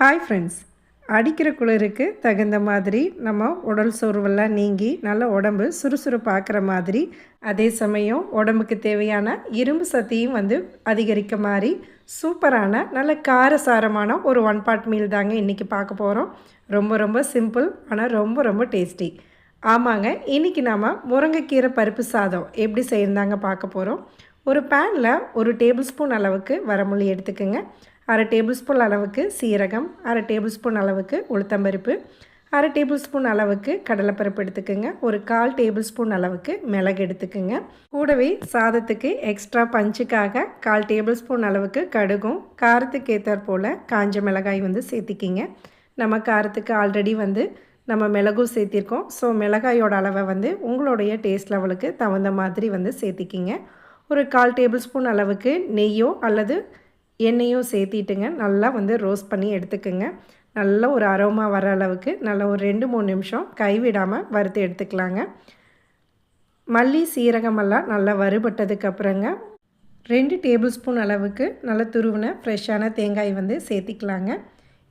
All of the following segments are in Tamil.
ஹாய் ஃப்ரெண்ட்ஸ் அடிக்கிற குளிருக்கு தகுந்த மாதிரி நம்ம உடல் சோர்வெல்லாம் நீங்கி நல்ல உடம்பு சுறுசுறுப்பாக்குற மாதிரி அதே சமயம் உடம்புக்கு தேவையான இரும்பு சக்தியும் வந்து அதிகரிக்க மாதிரி சூப்பரான நல்ல காரசாரமான ஒரு ஒன் பார்ட் மீல் தாங்க இன்றைக்கி பார்க்க போகிறோம் ரொம்ப ரொம்ப சிம்பிள் ஆனால் ரொம்ப ரொம்ப டேஸ்டி ஆமாங்க இன்றைக்கி நாம் முருங்கைக்கீரை பருப்பு சாதம் எப்படி செய்யிருந்தாங்க பார்க்க போகிறோம் ஒரு பேனில் ஒரு டேபிள் ஸ்பூன் அளவுக்கு வரமொழி எடுத்துக்கோங்க. அரை டேபிள்ஸ்பூன் அளவுக்கு சீரகம் அரை டேபிள் ஸ்பூன் அளவுக்கு உளுத்தம்பருப்பு அரை டேபிள் ஸ்பூன் அளவுக்கு கடலைப்பருப்பு எடுத்துக்கோங்க ஒரு கால் டேபிள் ஸ்பூன் அளவுக்கு மிளகு எடுத்துக்கோங்க. கூடவே சாதத்துக்கு எக்ஸ்ட்ரா பஞ்சுக்காக கால் டேபிள் ஸ்பூன் அளவுக்கு கடுகும் காரத்துக்கு ஏற்றாற் போல் காஞ்ச மிளகாய் வந்து சேர்த்திக்கிங்க. நம்ம காரத்துக்கு ஆல்ரெடி வந்து நம்ம மிளகும் சேர்த்திருக்கோம். ஸோ மிளகாயோட அளவை வந்து உங்களுடைய டேஸ்ட் லெவலுக்கு தகுந்த மாதிரி வந்து சேர்த்திக்கிங்க. ஒரு கால் டேபிள் ஸ்பூன் அளவுக்கு நெய்யோ அல்லது எண்ணெயும் சேர்த்திட்டுங்க. நல்லா வந்து ரோஸ்ட் பண்ணி எடுத்துக்கோங்க. நல்ல ஒரு அரோமா வர அளவுக்கு நல்லா ஒரு ரெண்டு மூணு நிமிஷம் கைவிடாமல் வறுத்து எடுத்துக்கலாங்க. மல்லி சீரகமெல்லாம் நல்லா வறுபட்டதுக்கு அப்புறங்க ரெண்டு டேபிள் ஸ்பூன் அளவுக்கு நல்லா துருவின ஃப்ரெஷ்ஷான தேங்காய் வந்து சேர்த்திக்கலாங்க.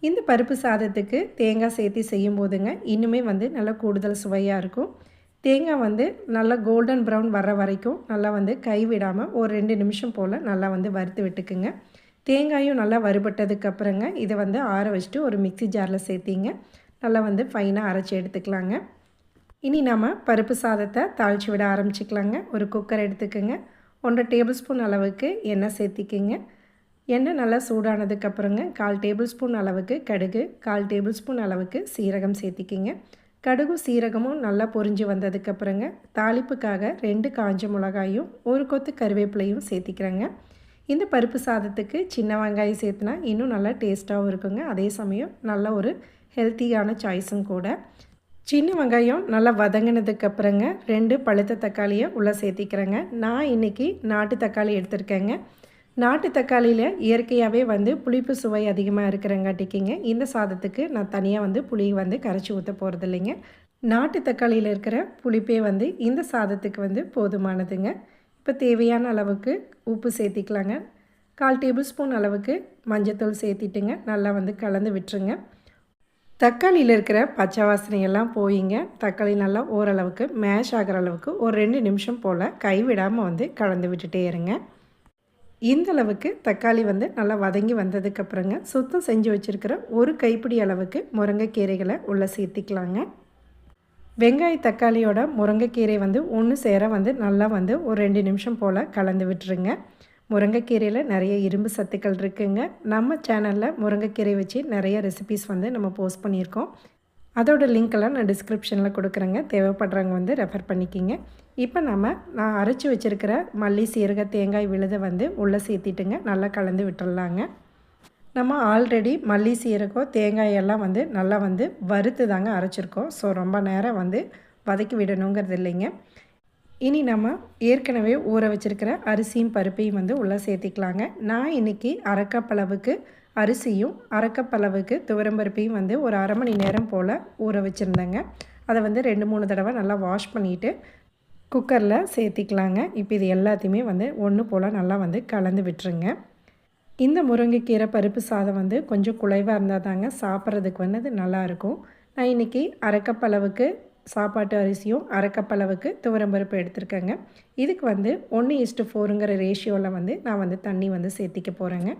இந்த பருப்பு சாதத்துக்கு தேங்காய் சேர்த்தி செய்யும் போதுங்க இன்னுமே வந்து நல்லா கூடுதல் சுவையாக இருக்கும். தேங்காய் வந்து நல்லா கோல்டன் ப்ரௌன் வர வரைக்கும் நல்லா வந்து கைவிடாமல் ஒரு ரெண்டு நிமிஷம் போல் நல்லா வந்து வறுத்து விட்டுக்குங்க. தேங்காயும் நல்லா வறுபட்டதுக்கு அப்புறங்க இதை வந்து ஆற வச்சுட்டு ஒரு மிக்சி ஜாரில் சேர்த்திங்க. நல்லா வந்து ஃபைனாக அரைச்சி எடுத்துக்கலாங்க. இனி நம்ம பருப்பு சாதத்தை தாளித்து விட ஆரம்பிச்சிக்கலாங்க. ஒரு குக்கர் எடுத்துக்கோங்க. ஒன்றரை டேபிள் ஸ்பூன் அளவுக்கு எண்ணெய் சேர்த்திக்கிங்க. எண்ணெய் நல்லா சூடானதுக்கப்புறங்க கால் டேபிள் ஸ்பூன் அளவுக்கு கடுகு கால் டேபிள் ஸ்பூன் அளவுக்கு சீரகம் சேர்த்திக்கிங்க. கடுகு சீரகமும் நல்லா பொரிஞ்சு வந்ததுக்கப்புறங்க தாளிப்புக்காக ரெண்டு காஞ்ச மிளகாயும் ஒரு கொத்து கருவேப்பிலையும் சேர்த்திக்கிறேங்க. இந்த பருப்பு சாதத்துக்கு சின்ன வெங்காயம் சேர்த்துனா இன்னும் நல்லா டேஸ்ட்டாகவும் இருக்குங்க. அதே சமயம் நல்ல ஒரு ஹெல்த்தியான சாய்ஸும் கூட. சின்ன வெங்காயம் நல்லா வதங்கினதுக்கப்புறங்க ரெண்டு பழுத்த தக்காளியை உள்ளே சேர்த்திக்கிறேங்க. நான் இன்றைக்கி நாட்டு தக்காளி எடுத்திருக்கேங்க. நாட்டு தக்காளியில் இயற்கையாகவே வந்து புளிப்பு சுவை அதிகமாக இருக்கிறங்காட்டிக்கிங்க. இந்த சாதத்துக்கு நான் தனியாக வந்து புளி வந்து கரைச்சி ஊற்ற போகிறது இல்லைங்க நாட்டு தக்காளியில் இருக்கிற புளிப்பே வந்து இந்த சாதத்துக்கு வந்து போதுமானதுங்க. இப்போ தேவையான அளவுக்கு உப்பு சேர்த்திக்கலாங்க. கால் டேபிள் ஸ்பூன் அளவுக்கு மஞ்சத்தூள் சேர்த்திட்டுங்க. நல்லா வந்து கலந்து விட்டுருங்க. தக்காளியில் இருக்கிற பச்சை வாசனையெல்லாம் போயிங்க. தக்காளி நல்லா ஓரளவுக்கு மேஷ் ஆகிற அளவுக்கு ஒரு ரெண்டு நிமிஷம் போல் கைவிடாமல் வந்து கலந்து விட்டுட்டே இருங்க. இந்த அளவுக்கு தக்காளி வந்து நல்லா வதங்கி வந்ததுக்கப்புறங்க சுத்தம் செஞ்சு வச்சுருக்கிற ஒரு கைப்பிடி அளவுக்கு முருங்கைக்கீரைகளை உள்ளே சேர்த்திக்கலாங்க. வெங்காய தக்காளியோட முருங்கைக்கீரை வந்து ஒன்று சேர வந்து நல்லா வந்து ஒரு ரெண்டு நிமிஷம் போல் கலந்து விட்டுருங்க. முருங்கைக்கீரையில் நிறைய இரும்பு சத்துக்கள் இருக்குங்க. நம்ம சேனலில் முருங்கைக்கீரை வச்சு நிறைய ரெசிபிஸ் வந்து நம்ம போஸ்ட் பண்ணியிருக்கோம். அதோட லிங்க்கெல்லாம் நான் டிஸ்கிரிப்ஷனில் கொடுக்குறேங்க. தேவைப்படுறவங்க வந்து ரெஃபர் பண்ணிக்கிங்க. இப்போ நம்ம நான் அரைச்சி வச்சுருக்கிற மல்லி சீரக தேங்காய் விழுதை வந்து உள்ளே சேர்த்திட்டுங்க. நல்லா கலந்து விட்டுடலாங்க நம்ம ஆல்ரெடி மல்லி சீரகம் தேங்காய் எல்லாம் வந்து நல்லா வந்து வறுத்து தாங்க அரைச்சிருக்கோம். ஸோ ரொம்ப நேரம் வந்து வதக்கி விடணுங்கிறது இல்லைங்க. இனி நம்ம ஏற்கனவே ஊற வச்சுருக்கிற அரிசியும் பருப்பையும் வந்து உள்ளே சேர்த்திக்கலாங்க. நான் இன்றைக்கி அரைக்கப்பளவுக்கு அரிசியும் அரைக்கப்பளவுக்கு துவரம்பருப்பையும் வந்து ஒரு அரை மணி நேரம் போல் ஊற வச்சுருந்தேங்க. அதை வந்து ரெண்டு மூணு தடவை நல்லா வாஷ் பண்ணிவிட்டு குக்கரில் சேர்த்திக்கலாங்க. இப்போ இது எல்லாத்தையுமே வந்து ஒன்று போல் நல்லா வந்து கலந்து விட்டுருங்க. இந்த முருங்கைக்கீரை பருப்பு சாதம் வந்து கொஞ்சம் குலைவாக இருந்தால் தாங்க சாப்பிட்றதுக்கு வந்து அது நல்லாயிருக்கும் நான் இன்றைக்கி அரைக்கப்பளவுக்கு சாப்பாட்டு அரிசியும் அரைக்கப்பளவுக்கு துவரம்பருப்பு எடுத்திருக்கேங்க. இதுக்கு வந்து ஒன்று இஸ்ட்டு ஃபோருங்கிற ரேஷியோவில் வந்து நான் வந்து தண்ணி வந்து சேர்த்திக்க போகிறேங்க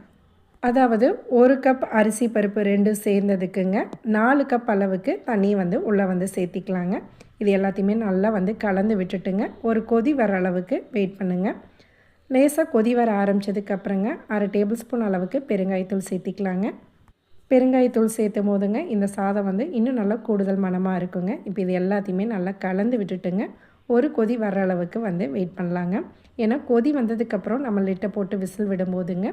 அதாவது ஒரு கப் அரிசி பருப்பு ரெண்டும் சேர்ந்ததுக்குங்க. நாலு கப் அளவுக்கு தண்ணி வந்து உள்ளே வந்து சேர்த்திக்கலாங்க. இது எல்லாத்தையுமே நல்லா வந்து கலந்து விட்டுட்டுங்க. ஒரு கொதி வர அளவுக்கு வெயிட் பண்ணுங்கள் லேசாக கொதி வர ஆரம்பித்ததுக்கப்புறங்க அரை டேபிள் ஸ்பூன் அளவுக்கு பெருங்காயத்தூள் சேர்த்திக்கலாங்க. பெருங்காயத்தூள் சேர்த்தும் போதுங்க இந்த சாதம் வந்து இன்னும் நல்லா கூடுதல் மனமாக இருக்குங்க. இப்போ இது எல்லாத்தையுமே நல்லா கலந்து விட்டுட்டுங்க. ஒரு கொதி வர அளவுக்கு வந்து வெயிட் பண்ணலாங்க. ஏன்னா கொதி வந்ததுக்கப்புறம் நம்ம லிட்டை போட்டு விசில் விடும்போதுங்க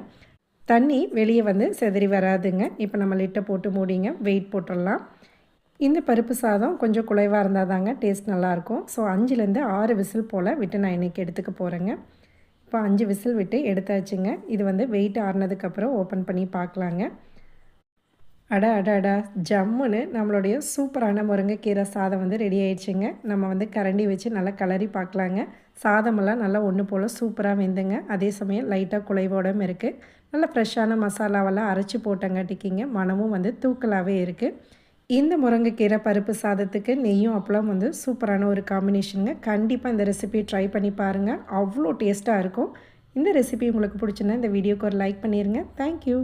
தண்ணி வெளியே வந்து செதறி வராதுங்க. இப்போ நம்ம லிட்டை போட்டு மூடிங்க வெயிட் போட்டுடலாம். இந்த பருப்பு சாதம் கொஞ்சம் குலைவாக இருந்தால் தாங்க டேஸ்ட் நல்லாயிருக்கும் ஸோ அஞ்சுலேருந்து ஆறு விசில் போல் விட்டு நான் இன்றைக்கி எடுத்துக்க போகிறேங்க இப்போ அஞ்சு விசில் விட்டு எடுத்தாச்சுங்க. இது வந்து வெயிட் ஆறுனதுக்கப்புறம் ஓப்பன் பண்ணி பார்க்கலாங்க. அட அட அடா ஜம்முன்னு நம்மளுடைய சூப்பரான முருங்கைக்கீரை சாதம் வந்து ரெடி ஆயிடுச்சுங்க. நம்ம வந்து கரண்டி வச்சு நல்லா கலரி பார்க்கலாங்க. சாதமெல்லாம் நல்லா ஒன்று போல் சூப்பராக வெந்துங்க. அதே சமயம் லைட்டாக குலைவோடும் இருக்குது நல்லா ஃப்ரெஷ்ஷான மசாலாவெல்லாம் அரைச்சி போட்டங்காட்டிக்கிங்க மனமும் வந்து தூக்கலாகவே இருக்குது இந்த முருங்கைக்கீரை பருப்பு சாதத்துக்கு நெய்யும் அப்பளம் வந்து சூப்பரான ஒரு காம்பினேஷனுங்க கண்டிப்பாக இந்த ரெசிபி ட்ரை பண்ணி பாருங்கள் அவ்வளோ டேஸ்ட்டாக இருக்கும். இந்த ரெசிபி உங்களுக்கு பிடிச்சுன்னா இந்த வீடியோக்கு ஒரு லைக் பண்ணிடுங்க தேங்க்யூ